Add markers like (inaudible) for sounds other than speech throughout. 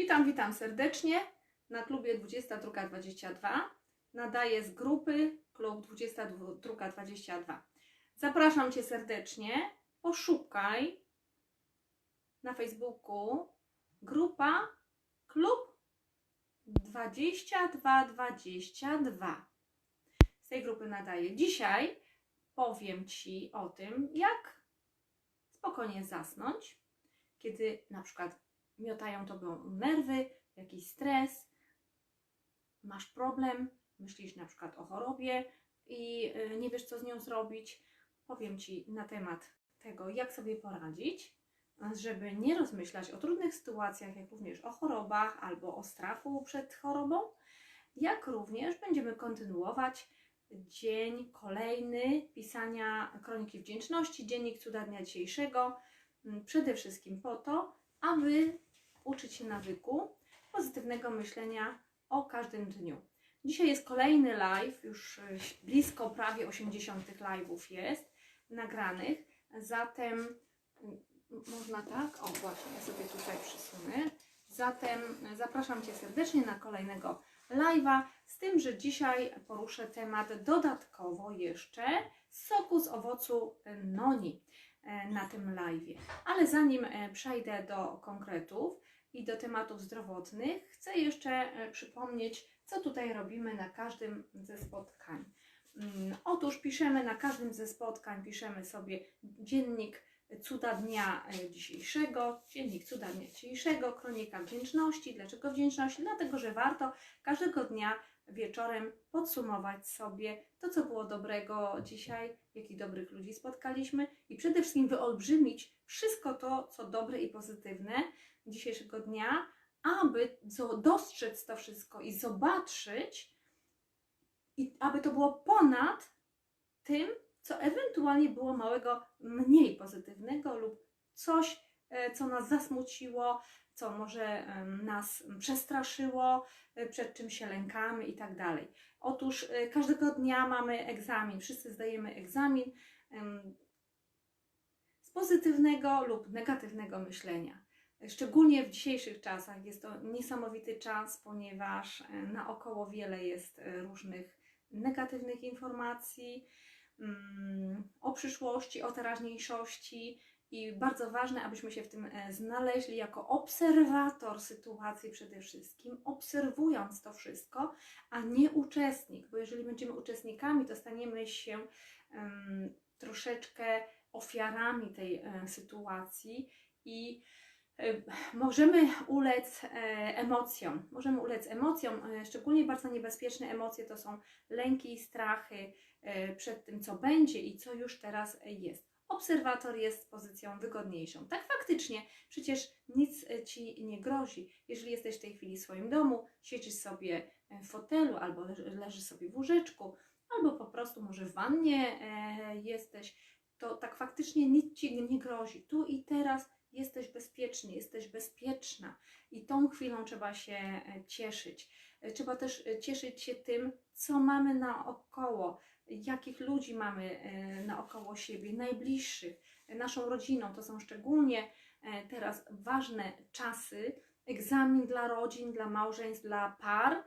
Witam, witam serdecznie na klubie 2222. Nadaję z grupy klub 2222. Zapraszam Cię serdecznie. Poszukaj na Facebooku grupa klub 2222. Z tej grupy nadaję. Dzisiaj powiem Ci o tym, jak spokojnie zasnąć, kiedy na przykład miotają tobą nerwy, jakiś stres, masz problem, myślisz na przykład o chorobie i y, nie wiesz, co z nią zrobić. Powiem Ci na temat tego, jak sobie poradzić, żeby nie rozmyślać o trudnych sytuacjach, jak również o chorobach albo o strachu przed chorobą, jak również będziemy kontynuować dzień kolejny pisania Kroniki Wdzięczności, dziennik cuda dnia dzisiejszego, m, przede wszystkim po to, aby uczyć się nawyku pozytywnego myślenia o każdym dniu. Dzisiaj jest kolejny live, już e, blisko prawie 80 live'ów jest nagranych, zatem można tak, o właśnie, ja sobie tutaj przysunę. Zatem e, zapraszam Cię serdecznie na kolejnego live'a, z tym, że dzisiaj poruszę temat dodatkowo jeszcze soku z owocu noni e, na tym live'ie. Ale zanim przejdę do konkretów i do tematów zdrowotnych, chcę jeszcze e, przypomnieć, co tutaj robimy na każdym ze spotkań. Mm, Otóż piszemy na każdym ze spotkań, piszemy sobie dziennik cuda dnia e, dzisiejszego, dziennik cuda dnia dzisiejszego, kronika wdzięczności. Dlaczego wdzięczności? Dlatego, że warto każdego dnia wieczorem podsumować sobie to, co było dobrego dzisiaj, jakich dobrych ludzi spotkaliśmy i przede wszystkim wyolbrzymić wszystko to, co dobre i pozytywne dzisiejszego dnia, aby dostrzec to wszystko i zobaczyć, i aby to było ponad tym, co ewentualnie było małego, mniej pozytywnego lub coś, e, co nas zasmuciło, co może nas przestraszyło, e, przed czym się lękamy i tak dalej. Otóż e, każdego dnia mamy egzamin, wszyscy zdajemy egzamin z pozytywnego lub negatywnego myślenia. Szczególnie w dzisiejszych czasach jest to niesamowity czas, ponieważ e, naokoło wiele jest e, różnych negatywnych informacji mm, o przyszłości, o teraźniejszości i bardzo ważne, abyśmy się w tym e, znaleźli jako obserwator sytuacji przede wszystkim, obserwując to wszystko, a nie uczestnik, bo jeżeli będziemy uczestnikami, to staniemy się em, troszeczkę ofiarami tej e, sytuacji i e, możemy ulec emocjom. Możemy ulec emocjom, szczególnie bardzo niebezpieczne emocje to są lęki strachy przed tym, co będzie i co już teraz jest. Obserwator jest pozycją wygodniejszą. Tak faktycznie, przecież nic e, ci nie grozi. Jeżeli jesteś w tej chwili w swoim domu, siedzisz sobie e, w fotelu albo leży- leżysz sobie w łóżeczku, albo po prostu może w wannie e, jesteś, to tak faktycznie nic ci nie grozi. Tu i teraz jesteś bezpieczny, jesteś bezpieczna i tą chwilą trzeba się cieszyć. Trzeba też cieszyć się tym, co mamy naokoło, jakich ludzi mamy e, naokoło siebie, najbliższych, e, naszą rodziną. To są szczególnie e, teraz ważne czasy, egzamin dla rodzin, dla małżeństw, dla par,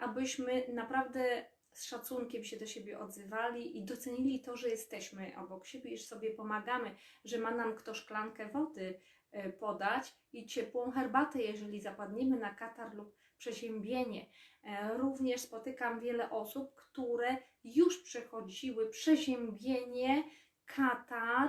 abyśmy naprawdę z szacunkiem się do siebie odzywali i docenili to, że jesteśmy obok siebie że sobie pomagamy, że ma nam kto szklankę wody podać i ciepłą herbatę, jeżeli zapadniemy na katar lub przeziębienie. Również spotykam wiele osób, które już przechodziły przeziębienie, katar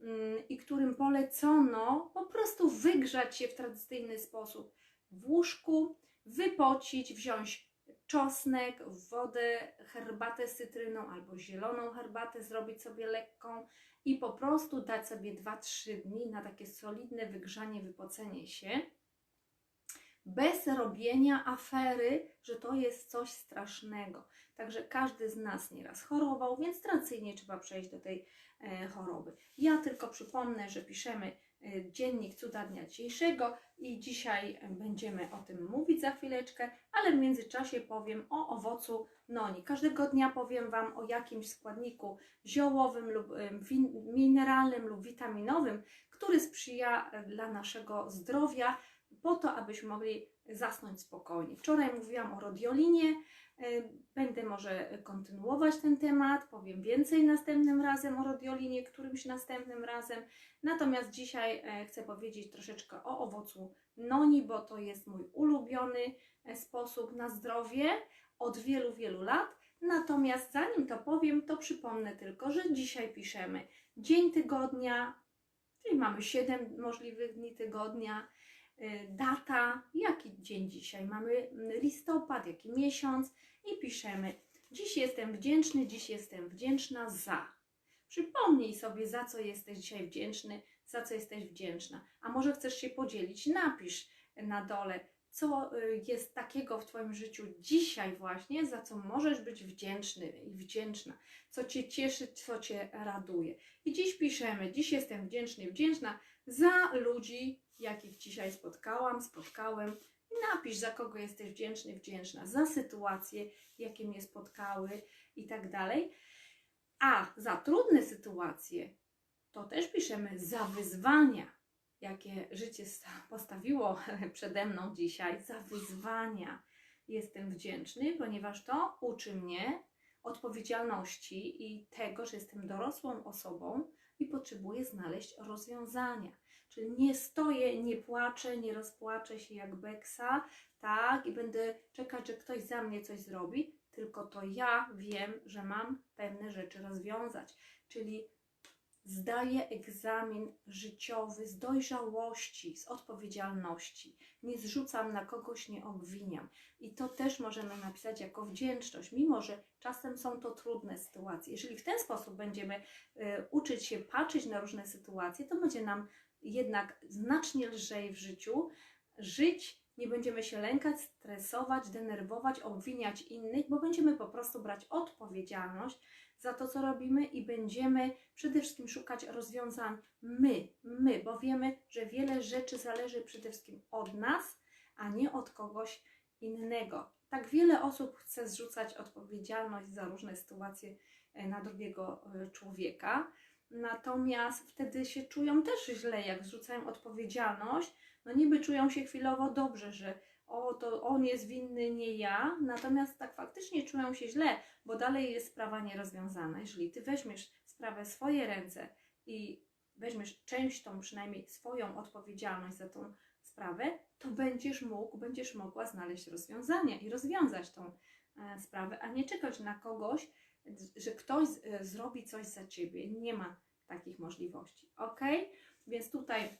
mm, i którym polecono po prostu wygrzać się w tradycyjny sposób. W łóżku, wypocić, wziąć czosnek, wodę, herbatę z cytryną albo zieloną herbatę, zrobić sobie lekką i po prostu dać sobie 2-3 dni na takie solidne wygrzanie, wypocenie się, bez robienia afery, że to jest coś strasznego. Także każdy z nas nieraz chorował, więc tradycyjnie trzeba przejść do tej e, choroby. Ja tylko przypomnę, że piszemy e, dziennik cuda dnia dzisiejszego i dzisiaj e, będziemy o tym mówić za chwileczkę, ale w międzyczasie powiem o owocu noni. Każdego dnia powiem Wam o jakimś składniku ziołowym lub win- mineralnym lub witaminowym, który sprzyja e, dla naszego zdrowia po to, abyśmy mogli zasnąć spokojnie. Wczoraj mówiłam o rodiolinie, y, będę może kontynuować ten temat, powiem więcej następnym razem o rodiolinie, którymś następnym razem. Natomiast dzisiaj e, chcę powiedzieć troszeczkę o owocu noni, bo to jest mój ulubiony e, sposób na zdrowie od wielu, wielu lat. Natomiast zanim to powiem, to przypomnę tylko, że dzisiaj piszemy dzień tygodnia, czyli mamy 7 możliwych dni tygodnia, data, jaki dzień dzisiaj, mamy mm, listopad, jaki miesiąc i piszemy dziś jestem wdzięczny, dziś jestem wdzięczna za. Przypomnij sobie, za co jesteś dzisiaj wdzięczny, za co jesteś wdzięczna. A może chcesz się podzielić? Napisz na dole, co y, jest takiego w Twoim życiu dzisiaj właśnie, za co możesz być wdzięczny i wdzięczna, co Cię cieszy, co Cię raduje. I dziś piszemy, dziś jestem wdzięczny, wdzięczna za ludzi, jakich dzisiaj spotkałam, spotkałem. Napisz, za kogo jesteś wdzięczny, wdzięczna, za sytuacje, jakie mnie spotkały i tak dalej. A za trudne sytuacje, to też piszemy za wyzwania, jakie życie sta- postawiło (laughs) przede mną dzisiaj, za wyzwania jestem wdzięczny, ponieważ to uczy mnie odpowiedzialności i tego, że jestem dorosłą osobą i potrzebuję znaleźć rozwiązania. Czyli nie stoję, nie płaczę, nie rozpłaczę się jak beksa, tak, i będę czekać, że ktoś za mnie coś zrobi, tylko to ja wiem, że mam pewne rzeczy rozwiązać. Czyli zdaję egzamin życiowy z dojrzałości, z odpowiedzialności. Nie zrzucam na kogoś, nie obwiniam. I to też możemy napisać jako wdzięczność, mimo że czasem są to trudne sytuacje. Jeżeli w ten sposób będziemy y, uczyć się patrzeć na różne sytuacje, to będzie nam jednak znacznie lżej w życiu żyć. Nie będziemy się lękać, stresować, denerwować, obwiniać innych, bo będziemy po prostu brać odpowiedzialność za to, co robimy i będziemy przede wszystkim szukać rozwiązań my, my, bo wiemy, że wiele rzeczy zależy przede wszystkim od nas, a nie od kogoś innego. Tak wiele osób chce zrzucać odpowiedzialność za różne sytuacje e, na drugiego e, człowieka, natomiast wtedy się czują też źle, jak zrzucają odpowiedzialność. No niby czują się chwilowo dobrze, że o, to on jest winny, nie ja, natomiast tak faktycznie czują się źle, bo dalej jest sprawa nierozwiązana. Jeżeli ty weźmiesz sprawę w swoje ręce i weźmiesz część tą przynajmniej swoją odpowiedzialność za tą sprawę, to będziesz mógł, będziesz mogła znaleźć rozwiązanie i rozwiązać tą e, sprawę, a nie czekać na kogoś, że ktoś e, zrobi coś za ciebie. Nie ma takich możliwości. Ok? Więc tutaj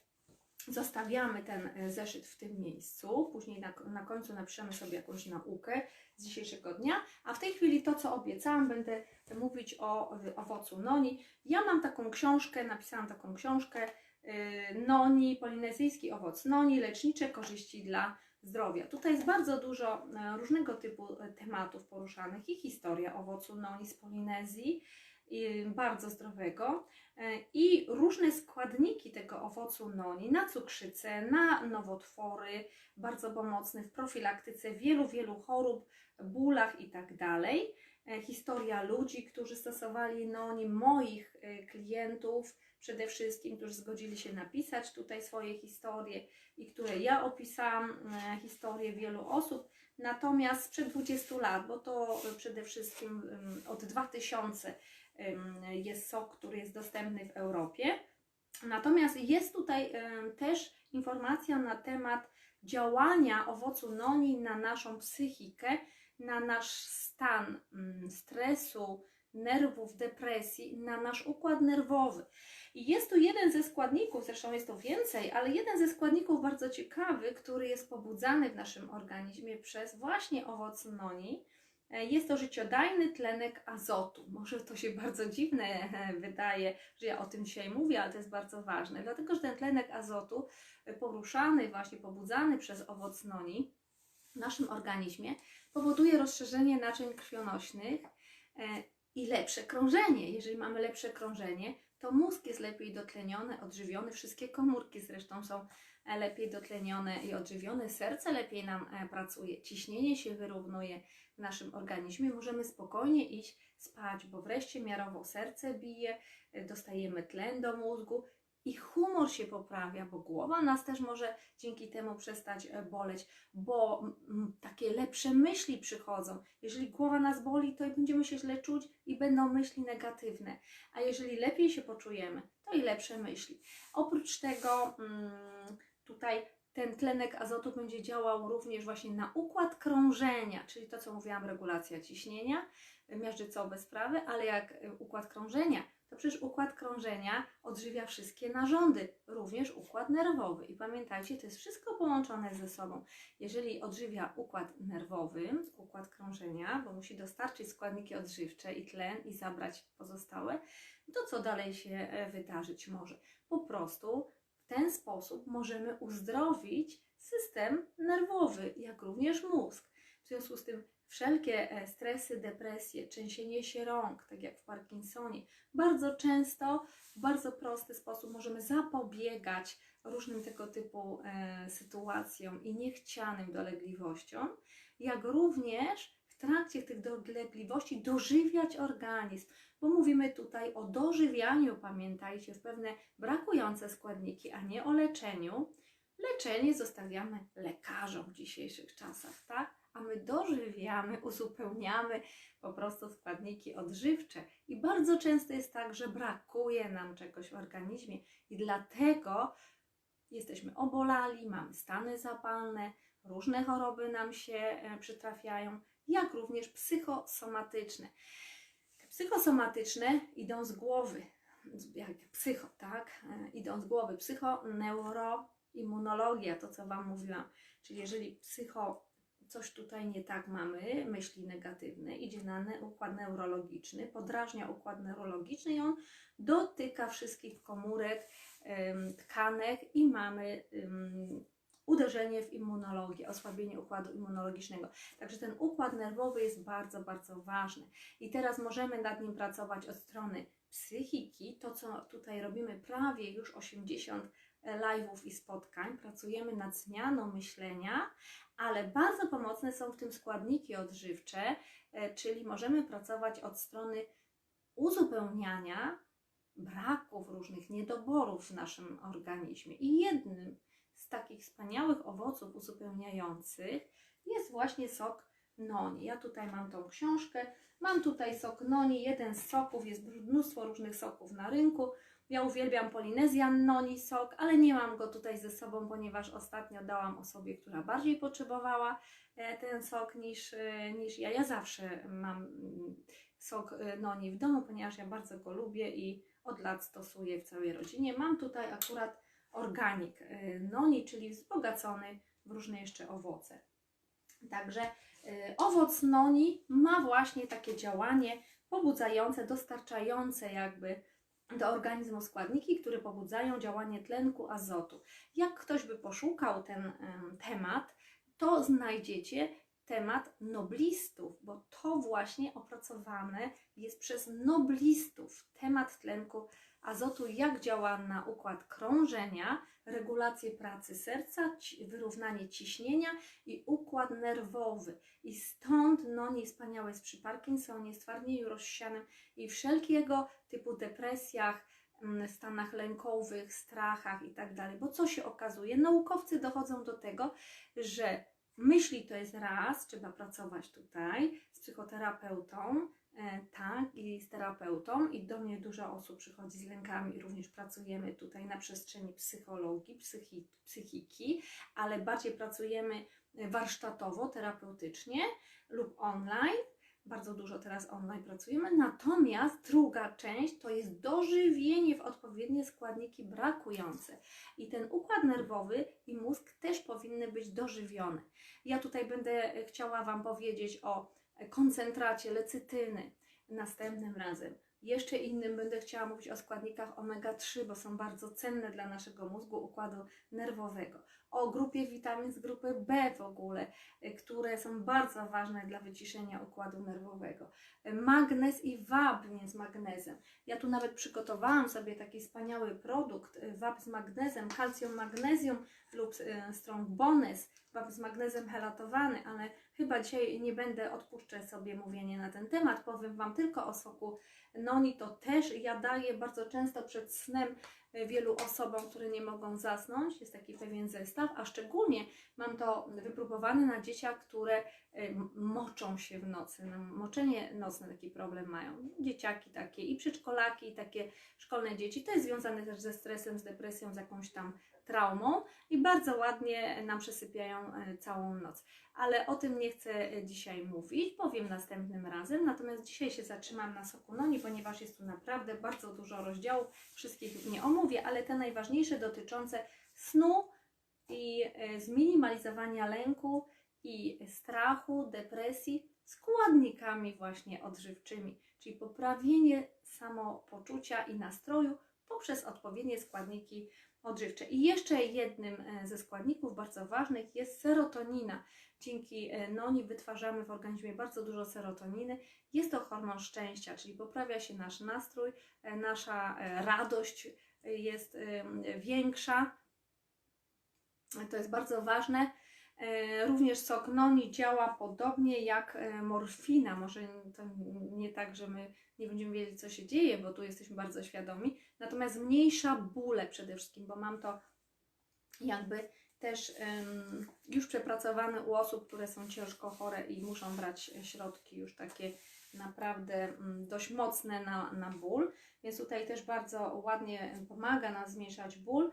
zostawiamy ten e, zeszyt w tym miejscu. Później na, na końcu napiszemy sobie jakąś naukę z dzisiejszego dnia. A w tej chwili to, co obiecałam, będę mówić o y, owocu noni. Ja mam taką książkę, napisałam taką książkę y, noni, polinezyjski owoc noni, lecznicze korzyści dla zdrowia. Tutaj jest bardzo dużo e, różnego typu e, tematów poruszanych. I historia owocu noni z Polinezji, bardzo zdrowego. E, i różne składniki tego owocu noni na cukrzycę, na nowotwory, bardzo pomocny w profilaktyce wielu, wielu chorób, bólach i tak Historia ludzi, którzy stosowali noni, moich e, klientów, przede wszystkim, którzy zgodzili się napisać tutaj swoje historie i które ja opisałam, e, historie wielu osób. Natomiast sprzed 20 lat, bo to przede wszystkim od 2000 em, jest sok, który jest dostępny w Europie. Natomiast jest tutaj też informacja na temat działania owocu noni na naszą psychikę, na nasz stan mm, stresu, nerwów, depresji, na nasz układ nerwowy. I jest tu jeden ze składników, zresztą jest to więcej, ale jeden ze składników bardzo ciekawy, który jest pobudzany w naszym organizmie przez właśnie owoc noni. E, Jest to życiodajny tlenek azotu. Może to się bardzo dziwne e, wydaje, że ja o tym dzisiaj mówię, ale to jest bardzo ważne, dlatego że ten tlenek azotu e, poruszany, właśnie pobudzany przez owoc noni w naszym organizmie powoduje rozszerzenie naczyń krwionośnych e, i lepsze krążenie. Jeżeli mamy lepsze krążenie, to mózg jest lepiej dotleniony, odżywiony, wszystkie komórki zresztą są e, lepiej dotlenione i odżywione, serce lepiej nam e, pracuje, ciśnienie się wyrównuje w naszym organizmie, możemy spokojnie iść spać, bo wreszcie miarowo serce bije, dostajemy tlen do mózgu i humor się poprawia, bo głowa nas też może dzięki temu przestać e, boleć, bo takie lepsze myśli przychodzą. Jeżeli głowa nas boli, to będziemy się źle czuć i będą myśli negatywne. A jeżeli lepiej się poczujemy, to i lepsze myśli. Oprócz tego mm, tutaj ten tlenek azotu będzie działał również właśnie na układ krążenia, czyli to, co mówiłam, regulacja ciśnienia, miażdżycowe sprawy, ale jak y, układ krążenia, to przecież układ krążenia odżywia wszystkie narządy, również układ nerwowy. I pamiętajcie, to jest wszystko połączone ze sobą. Jeżeli odżywia układ nerwowy, układ krążenia, bo musi dostarczyć składniki odżywcze i tlen i zabrać pozostałe, to co dalej się e, wydarzyć może? Po prostu w ten sposób możemy uzdrowić system nerwowy, jak również mózg. W związku z tym wszelkie e, stresy, depresje, trzęsienie się rąk, tak jak w Parkinsonie, bardzo często w bardzo prosty sposób możemy zapobiegać różnym tego typu e, sytuacjom i niechcianym dolegliwościom, jak również w trakcie tych dolegliwości dożywiać organizm, bo mówimy tutaj o dożywianiu, pamiętajcie, w pewne brakujące składniki, a nie o leczeniu. Leczenie zostawiamy lekarzom w dzisiejszych czasach, tak? A my dożywiamy, uzupełniamy po prostu składniki odżywcze. I bardzo często jest tak, że brakuje nam czegoś w organizmie i dlatego jesteśmy obolali, mamy stany zapalne, różne choroby nam się e, przytrafiają, jak również psychosomatyczne. Psychosomatyczne idą z głowy, jak psycho, tak? E, idą z głowy. Psychoneuroimmunologia, to co Wam mówiłam. Czyli jeżeli psycho, coś tutaj nie tak mamy, myśli negatywne, idzie na układ neurologiczny, podrażnia układ neurologiczny i on dotyka wszystkich komórek, tkanek i mamy uderzenie w immunologię, osłabienie układu immunologicznego. Także ten układ nerwowy jest bardzo, bardzo ważny. I teraz możemy nad nim pracować od strony psychiki, to co tutaj robimy prawie już 80 live'ów i spotkań, pracujemy nad zmianą myślenia, ale bardzo pomocne są w tym składniki odżywcze, e, czyli możemy pracować od strony uzupełniania braków, różnych niedoborów w naszym organizmie. I jednym z takich wspaniałych owoców uzupełniających jest właśnie sok noni. Ja tutaj mam tą książkę, mam tutaj sok noni, jeden z soków, jest mnóstwo różnych soków na rynku. Ja uwielbiam Polinezjan noni sok, ale nie mam go tutaj ze sobą, ponieważ ostatnio dałam osobie, która bardziej potrzebowała e, ten sok niż, e, niż ja. Ja zawsze mam mm, sok e, noni w domu, ponieważ ja bardzo go lubię i od lat stosuję w całej rodzinie. Mam tutaj akurat organik noni, czyli wzbogacony w różne jeszcze owoce. Także owoc noni ma właśnie takie działanie pobudzające, dostarczające jakby do organizmu składniki, które pobudzają działanie tlenku azotu. Jak ktoś by poszukał ten um, temat, to znajdziecie temat noblistów, bo to właśnie opracowane jest przez noblistów. Temat tlenku azotu, jak działa na układ krążenia, regulację pracy serca, wyrównanie ciśnienia i układ nerwowy. I stąd no niespaniałe jest przy Parkinsonie, stwardnieniu rozsianym i wszelkiego typu depresjach, mm, stanach lękowych, strachach i tak. Bo co się okazuje? Naukowcy dochodzą do tego, że myśli to jest raz, trzeba pracować tutaj z psychoterapeutą, tak, i z terapeutą i do mnie dużo osób przychodzi z lękami, również pracujemy tutaj na przestrzeni psychologii, psychi, psychiki, ale bardziej pracujemy warsztatowo, terapeutycznie lub online. Bardzo dużo teraz online pracujemy, natomiast druga część to jest dożywienie w odpowiednie składniki brakujące. I ten układ nerwowy i mózg też powinny być dożywione. Ja tutaj będę chciała Wam powiedzieć o koncentracie lecytyny następnym razem. Jeszcze innym będę chciała mówić o składnikach omega-3, bo są bardzo cenne dla naszego mózgu, układu nerwowego. O grupie witamin z grupy B w ogóle, y, które są bardzo ważne dla wyciszenia układu nerwowego. Magnez i wapń z magnezem. Ja tu nawet przygotowałam sobie taki wspaniały produkt, y, wap z magnezem, kalcjum, magnezjum lub y, strong bonus, wap z magnezem helatowany, ale chyba dzisiaj nie będę, odpuszczę sobie mówienie na ten temat, powiem Wam tylko o soku noni, to też ja daję bardzo często przed snem e, wielu osobom, które nie mogą zasnąć. Jest taki pewien zestaw, a szczególnie mam to wypróbowane na dzieciach, które e, moczą się w nocy. No, moczenie nocne taki problem mają. Dzieciaki takie i przedszkolaki, i takie szkolne dzieci. To jest związane też ze stresem, z depresją, z jakąś tam traumą i bardzo ładnie nam przesypiają e, całą noc. Ale o tym nie chcę e, dzisiaj mówić, powiem następnym razem. Natomiast dzisiaj się zatrzymam na soku noni, ponieważ jest tu naprawdę bardzo dużo rozdziałów. Wszystkich nie omówię, ale te najważniejsze dotyczące snu i e, zminimalizowania lęku i strachu, depresji składnikami właśnie odżywczymi, czyli poprawienie samopoczucia i nastroju poprzez odpowiednie składniki odżywcze. I jeszcze jednym e, ze składników bardzo ważnych jest serotonina. Dzięki e, noni wytwarzamy w organizmie bardzo dużo serotoniny. Jest to hormon szczęścia, czyli poprawia się nasz nastrój, e, nasza radość jest większa. To jest bardzo ważne. E, Również sok noni działa podobnie jak e, morfina. Może to nie tak, że my nie będziemy wiedzieć, co się dzieje, bo tu jesteśmy bardzo świadomi. Natomiast zmniejsza bóle przede wszystkim, bo mam to jakby też już przepracowane u osób, które są ciężko chore i muszą brać środki już takie naprawdę mm, dość mocne na, na ból. Więc tutaj też bardzo ładnie pomaga nam zmniejszać ból.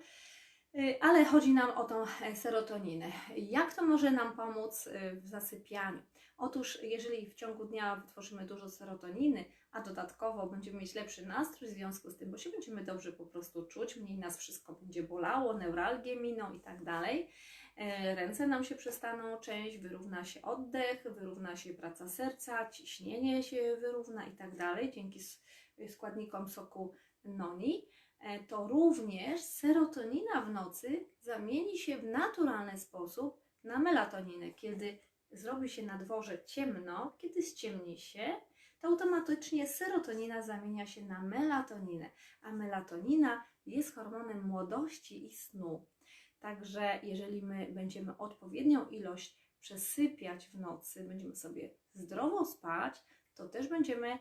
Y, Ale chodzi nam o tą serotoninę. Jak to może nam pomóc y, w zasypianiu? Otóż, jeżeli w ciągu dnia wytworzymy dużo serotoniny, a dodatkowo będziemy mieć lepszy nastrój w związku z tym, bo się będziemy dobrze po prostu czuć, mniej nas wszystko będzie bolało, neuralgie miną i tak dalej. E, Ręce nam się przestaną część, wyrówna się oddech, wyrówna się praca serca, ciśnienie się wyrówna i tak dalej dzięki składnikom soku noni to również serotonina w nocy zamieni się w naturalny sposób na melatoninę. Kiedy zrobi się na dworze ciemno, kiedy ściemni się, to automatycznie serotonina zamienia się na melatoninę, a melatonina jest hormonem młodości i snu. Także jeżeli my będziemy odpowiednią ilość przesypiać w nocy, będziemy sobie zdrowo spać, to też będziemy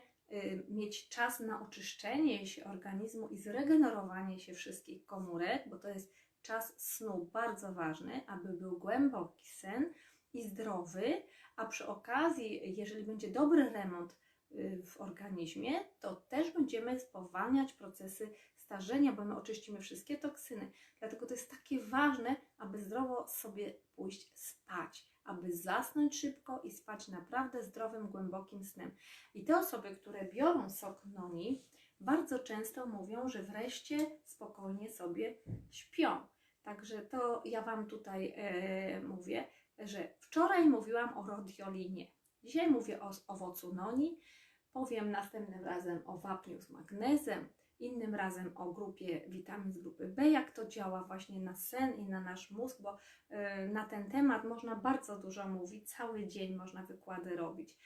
mieć czas na oczyszczenie się organizmu i zregenerowanie się wszystkich komórek, bo to jest czas snu bardzo ważny, aby był głęboki sen i zdrowy, a przy okazji, jeżeli będzie dobry remont y, w organizmie, to też będziemy spowalniać procesy starzenia, bo my oczyścimy wszystkie toksyny. Dlatego to jest takie ważne, aby zdrowo sobie pójść spać, aby zasnąć szybko i spać naprawdę zdrowym, głębokim snem. I te osoby, które biorą sok noni, bardzo często mówią, że wreszcie spokojnie sobie śpią. Także to ja Wam tutaj e, mówię, że wczoraj mówiłam o rodiolinie. Dzisiaj mówię o owocu noni. Powiem następnym razem o wapniu z magnezem, innym razem o grupie witamin z grupy B, jak to działa właśnie na sen i na nasz mózg, bo e, na ten temat można bardzo dużo mówić, cały dzień można wykłady robić.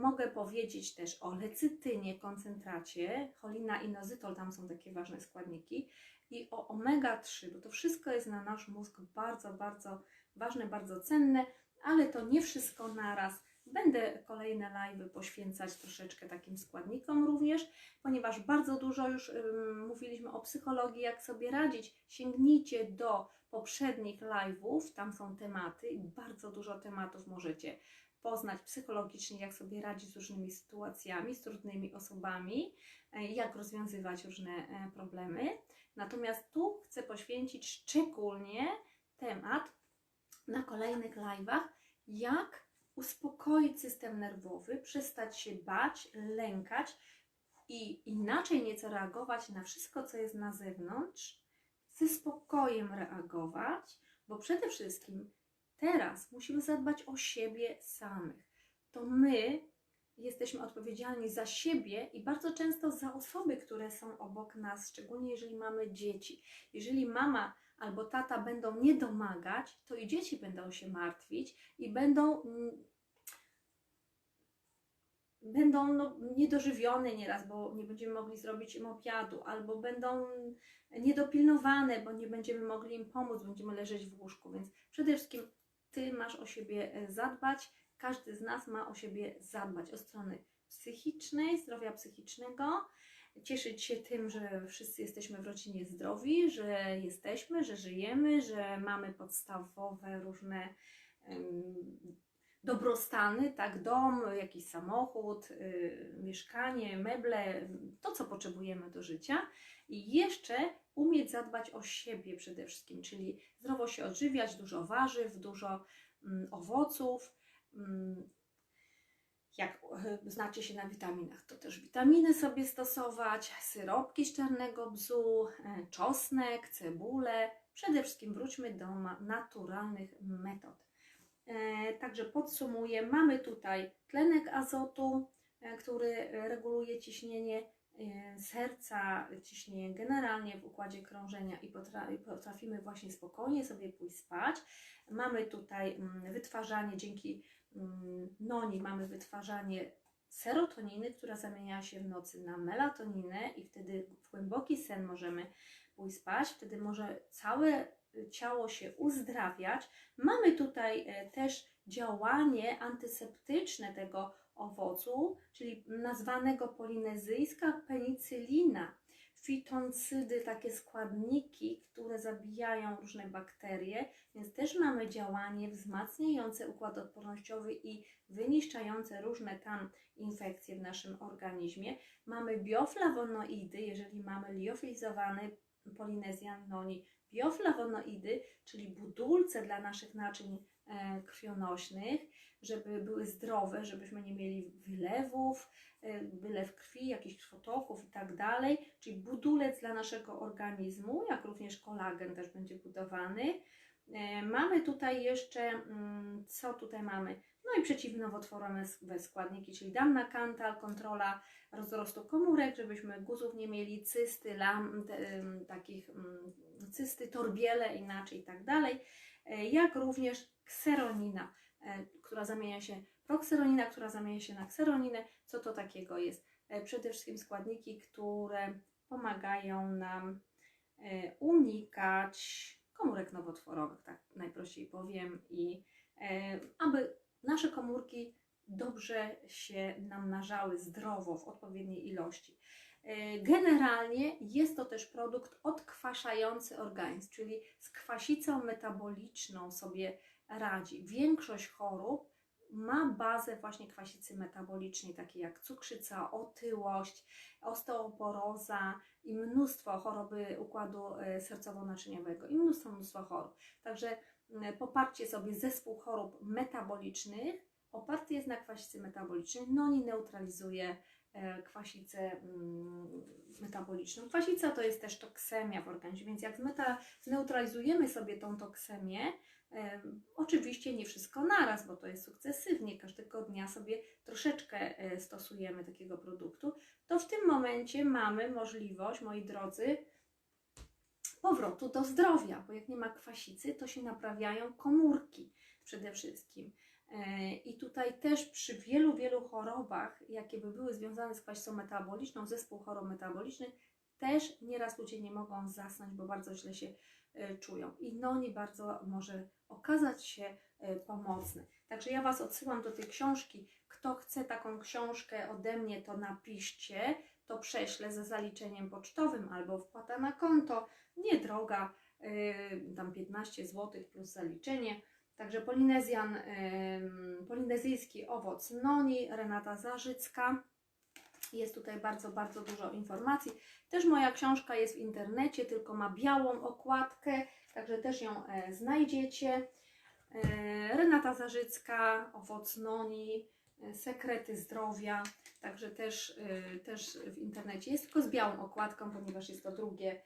Mogę powiedzieć też o lecytynie, koncentracie, cholina i nozytol, tam są takie ważne składniki, i o omega-3, bo to wszystko jest na nasz mózg bardzo, bardzo ważne, bardzo cenne, ale to nie wszystko naraz. Będę kolejne live'y poświęcać troszeczkę takim składnikom również, ponieważ bardzo dużo już ym, mówiliśmy o psychologii, jak sobie radzić. Sięgnijcie do poprzednich live'ów, tam są tematy i bardzo dużo tematów możecie poznać psychologicznie, jak sobie radzić z różnymi sytuacjami, z trudnymi osobami, e, jak rozwiązywać różne e, problemy. Natomiast tu chcę poświęcić szczególnie temat na kolejnych live'ach, jak uspokoić system nerwowy, przestać się bać, lękać i inaczej nieco reagować na wszystko, co jest na zewnątrz, ze spokojem reagować, bo przede wszystkim teraz musimy zadbać o siebie samych. To my jesteśmy odpowiedzialni za siebie i bardzo często za osoby, które są obok nas, szczególnie jeżeli mamy dzieci. Jeżeli mama albo tata będą nie domagać, to i dzieci będą się martwić i będą, mm, będą no, niedożywione nieraz, bo nie będziemy mogli zrobić im obiadu, albo będą niedopilnowane, bo nie będziemy mogli im pomóc, będziemy leżeć w łóżku. Więc przede wszystkim Ty masz o siebie e, zadbać, każdy z nas ma o siebie zadbać, o strony psychicznej, zdrowia psychicznego cieszyć się tym, że wszyscy jesteśmy w rodzinie zdrowi, że jesteśmy, że żyjemy, że mamy podstawowe różne dobrostany, tak, dom, jakiś samochód, y, mieszkanie, meble, to co potrzebujemy do życia i jeszcze umieć zadbać o siebie przede wszystkim, czyli zdrowo się odżywiać, dużo warzyw, dużo mm, owoców. Mm, jak e, znacie się na witaminach, to też witaminy sobie stosować, syropki z czarnego bzu, e, czosnek, cebulę. Przede wszystkim wróćmy do naturalnych metod. E, Także podsumuję, mamy tutaj tlenek azotu, który reguluje ciśnienie serca, ciśnienie generalnie w układzie krążenia i potra- i potrafimy właśnie spokojnie sobie pójść spać. Mamy tutaj mm, wytwarzanie dzięki noni, mamy wytwarzanie serotoniny, która zamienia się w nocy na melatoninę i wtedy w głęboki sen możemy pójść spać, wtedy może całe ciało się uzdrawiać. Mamy tutaj e, też działanie antyseptyczne tego owocu, czyli nazwanego polinezyjska penicylina, fitoncydy, takie składniki, które zabijają różne bakterie, więc też mamy działanie wzmacniające układ odpornościowy i wyniszczające różne tam infekcje w naszym organizmie. Mamy bioflawonoidy, jeżeli mamy liofilizowany polinezjan noni, bioflawonoidy, czyli budulce dla naszych naczyń e, krwionośnych, żeby były zdrowe, żebyśmy nie mieli wylewów, e, wylew krwi, jakichś krwotoków i tak dalej, czyli budulec dla naszego organizmu, jak również kolagen też będzie budowany. E, Mamy tutaj jeszcze, mm, co tutaj mamy? No i przeciwnowotworowe składniki, czyli damna kantal, kontrola rozrostu komórek, żebyśmy guzów nie mieli, cysty, lam, te, takich ym, cysty, torbiele inaczej i tak dalej, E, jak również kseronina, która zamienia się, prokseronina, która zamienia się na kseroninę. Co to takiego jest? E, Przede wszystkim składniki, które pomagają nam e, unikać komórek nowotworowych, tak najprościej powiem, i e, aby nasze komórki dobrze się namnażały zdrowo w odpowiedniej ilości. E, Generalnie jest to też produkt odkwaszający organizm, czyli z kwasicą metaboliczną sobie radzi. Większość chorób ma bazę właśnie kwasicy metabolicznej, takie jak cukrzyca, otyłość, osteoporoza i mnóstwo choroby układu e, sercowo-naczyniowego i mnóstwo, mnóstwo chorób. Także m, poparcie sobie zespół chorób metabolicznych oparty jest na kwasicy metabolicznej, no i neutralizuje e, kwasicę mm, metaboliczną. Kwasica to jest też toksemia w organizmie, więc jak zneutralizujemy sobie tą toksemię, e, oczywiście nie wszystko naraz, bo to jest sukcesywnie, każdego dnia sobie troszeczkę e, stosujemy takiego produktu, to w tym momencie mamy możliwość, moi drodzy, powrotu do zdrowia, bo jak nie ma kwasicy, to się naprawiają komórki przede wszystkim. E, I tutaj też przy wielu, wielu chorobach, jakie by były związane z kwasicą metaboliczną, zespół chorób metabolicznych, też nieraz ludzie nie mogą zasnąć, bo bardzo źle się czują. I noni bardzo może okazać się e, pomocny. Także ja Was odsyłam do tej książki. Kto chce taką książkę ode mnie, to napiszcie, to prześlę ze zaliczeniem pocztowym albo wpłata na konto. Niedroga, yy, tam 15 zł plus zaliczenie. Także polinezjan, polinezyjski owoc noni, Renata Zarzycka. Jest tutaj bardzo, bardzo dużo informacji. Też moja książka jest w internecie, tylko ma białą okładkę, także też ją e, znajdziecie. E, Renata Zarzycka, owoc noni, e, sekrety zdrowia, także też, też w internecie jest tylko z białą okładką, ponieważ jest to drugie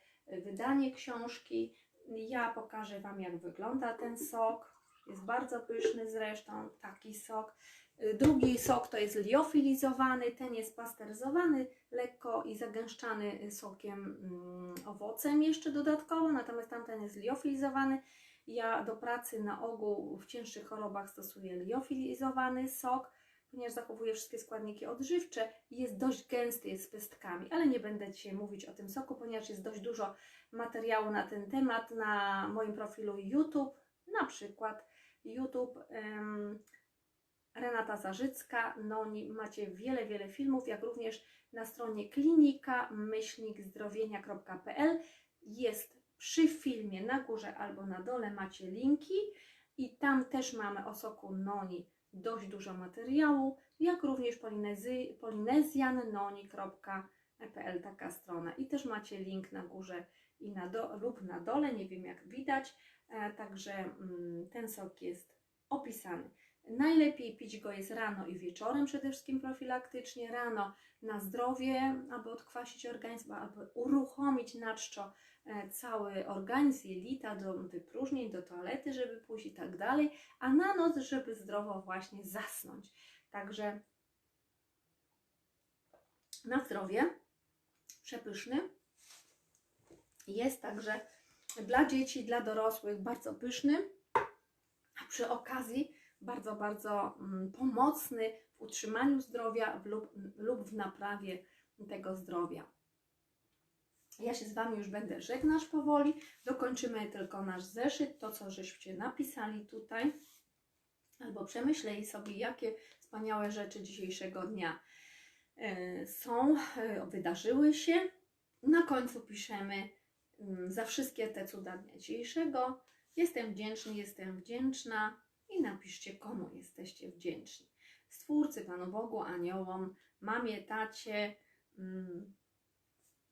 wydanie książki. Ja pokażę Wam, jak wygląda ten sok. Jest bardzo pyszny zresztą, taki sok. Y, Drugi sok to jest liofilizowany, ten jest pasteryzowany lekko i zagęszczany sokiem mm, owocem jeszcze dodatkowo, natomiast tamten jest liofilizowany. Ja do pracy na ogół w cięższych chorobach stosuję liofilizowany sok, ponieważ zachowuje wszystkie składniki odżywcze i jest dość gęsty, jest z pestkami, ale nie będę dzisiaj mówić o tym soku, ponieważ jest dość dużo materiału na ten temat na moim profilu YouTube, na przykład YouTube Renata Zarzycka, Noni. Macie wiele, wiele filmów, jak również na stronie klinika-zdrowienia.pl jest przy filmie na górze albo na dole macie linki i tam też mamy o soku Noni dość dużo materiału, jak również polinezy, polinezjannoni.pl taka strona i też macie link na górze i na do, lub na dole, nie wiem jak widać, e, także mm, ten sok jest opisany. Najlepiej pić go jest rano i wieczorem, przede wszystkim profilaktycznie. Rano na zdrowie, aby odkwasić organizm, aby uruchomić na czczo e, cały organizm, jelita do wypróżnień, do toalety, żeby pójść i tak dalej, a na noc, żeby zdrowo właśnie zasnąć. Także na zdrowie, przepyszny. Jest także dla dzieci, dla dorosłych bardzo pyszny, a przy okazji bardzo, bardzo mm, pomocny w utrzymaniu zdrowia lub, lub w naprawie tego zdrowia. Ja się z Wami już będę żegnać powoli. Dokończymy tylko nasz zeszyt, to co żeście napisali tutaj, albo przemyśleli sobie, jakie wspaniałe rzeczy dzisiejszego dnia są, e, wydarzyły się. Na końcu piszemy mm, za wszystkie te cuda dnia dzisiejszego. Jestem wdzięczny, jestem wdzięczna i napiszcie, komu jesteście wdzięczni. Stwórcy, Panu Bogu, aniołom, mamie, tacie, mm,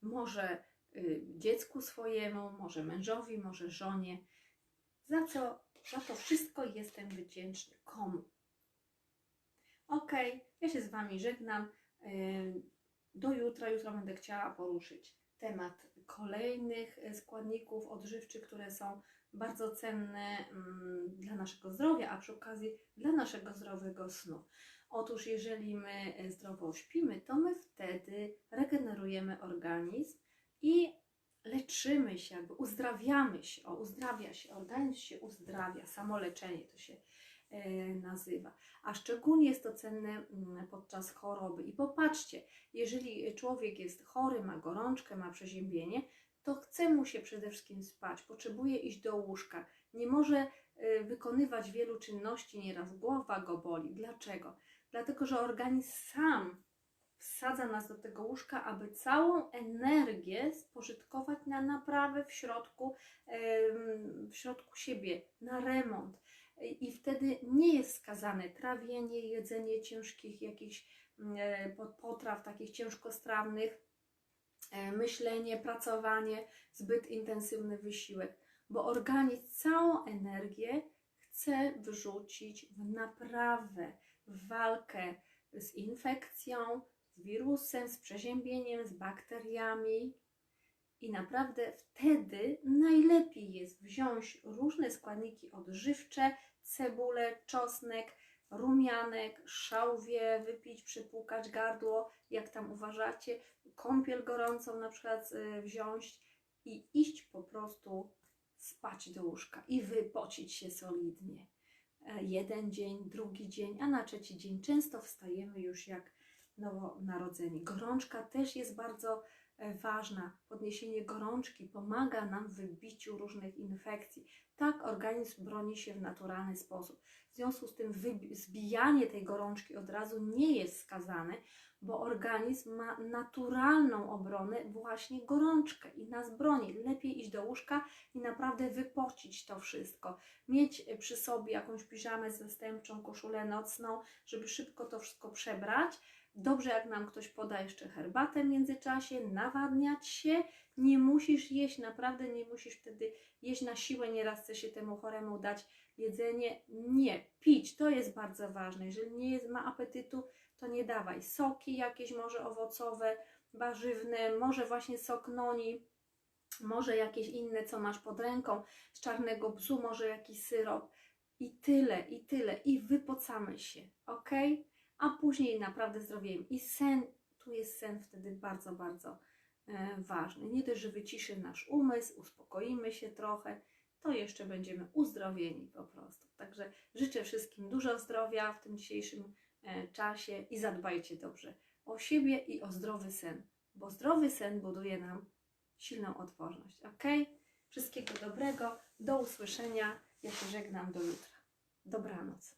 może y, dziecku swojemu, może mężowi, może żonie. Za co, za to wszystko jestem wdzięczny. Komu? Ok, ja się z Wami żegnam. Y, do jutra. Jutro będę chciała poruszyć temat kolejnych y, składników odżywczych, które są bardzo cenne mm, dla naszego zdrowia, a przy okazji dla naszego zdrowego snu. Otóż, jeżeli my e, zdrowo śpimy, to my wtedy regenerujemy organizm i leczymy się, jakby uzdrawiamy się, o, uzdrawia się, organizm się uzdrawia, samoleczenie to się nazywa. A szczególnie jest to cenne mm, podczas choroby. I popatrzcie, jeżeli człowiek jest chory, ma gorączkę, ma przeziębienie, to chce mu się przede wszystkim spać, potrzebuje iść do łóżka, nie może y, wykonywać wielu czynności, nieraz głowa go boli. Dlaczego? Dlatego, że organizm sam wsadza nas do tego łóżka, aby całą energię spożytkować na naprawę w środku, w środku siebie, na remont. I wtedy nie jest skazane trawienie, jedzenie ciężkich jakichś mm, e, potraw, takich ciężkostrawnych, E, myślenie, pracowanie, zbyt intensywny wysiłek, bo organizm całą energię chce wrzucić w naprawę, w walkę z infekcją, z wirusem, z przeziębieniem, z bakteriami. I naprawdę wtedy wziąć różne składniki odżywcze, cebulę, czosnek, rumianek, szałwie, wypić, przypłukać gardło, jak tam uważacie, kąpiel gorącą na przykład y, wziąć i iść po prostu spać do łóżka i wypocić się solidnie. E, jeden dzień, drugi dzień, a na trzeci dzień często wstajemy już jak nowonarodzeni. Gorączka też jest bardzo ważna. Podniesienie gorączki pomaga nam w wybiciu różnych infekcji. Tak organizm broni się w naturalny sposób. W związku z tym zbijanie tej gorączki od razu nie jest skazane, bo organizm ma naturalną obronę, właśnie gorączkę i nas broni. Lepiej iść do łóżka i naprawdę wypocić to wszystko. Mieć przy sobie jakąś piżamę zastępczą, koszulę nocną, żeby szybko to wszystko przebrać. Dobrze, jak nam ktoś poda jeszcze herbatę w międzyczasie, nawadniać się. Nie musisz jeść, naprawdę nie musisz wtedy jeść na siłę. Nieraz chce się temu choremu dać jedzenie. Nie, pić, to jest bardzo ważne. Jeżeli nie jest, ma apetytu, to nie dawaj. Soki jakieś może owocowe, warzywne, może właśnie sok noni, może jakieś inne, co masz pod ręką, z czarnego bzu, może jakiś syrop. I tyle, i tyle. I wypocamy się, ok? A później naprawdę zdrowiejem. I sen, tu jest sen wtedy bardzo, bardzo e, ważny. Nie dość, że wyciszy nasz umysł, uspokoimy się trochę, to jeszcze będziemy uzdrowieni po prostu. Także życzę wszystkim dużo zdrowia w tym dzisiejszym E, czasie i zadbajcie dobrze o siebie i o zdrowy sen, bo zdrowy sen buduje nam silną odporność. Ok? Wszystkiego dobrego, do usłyszenia. Ja się żegnam do jutra. Dobranoc.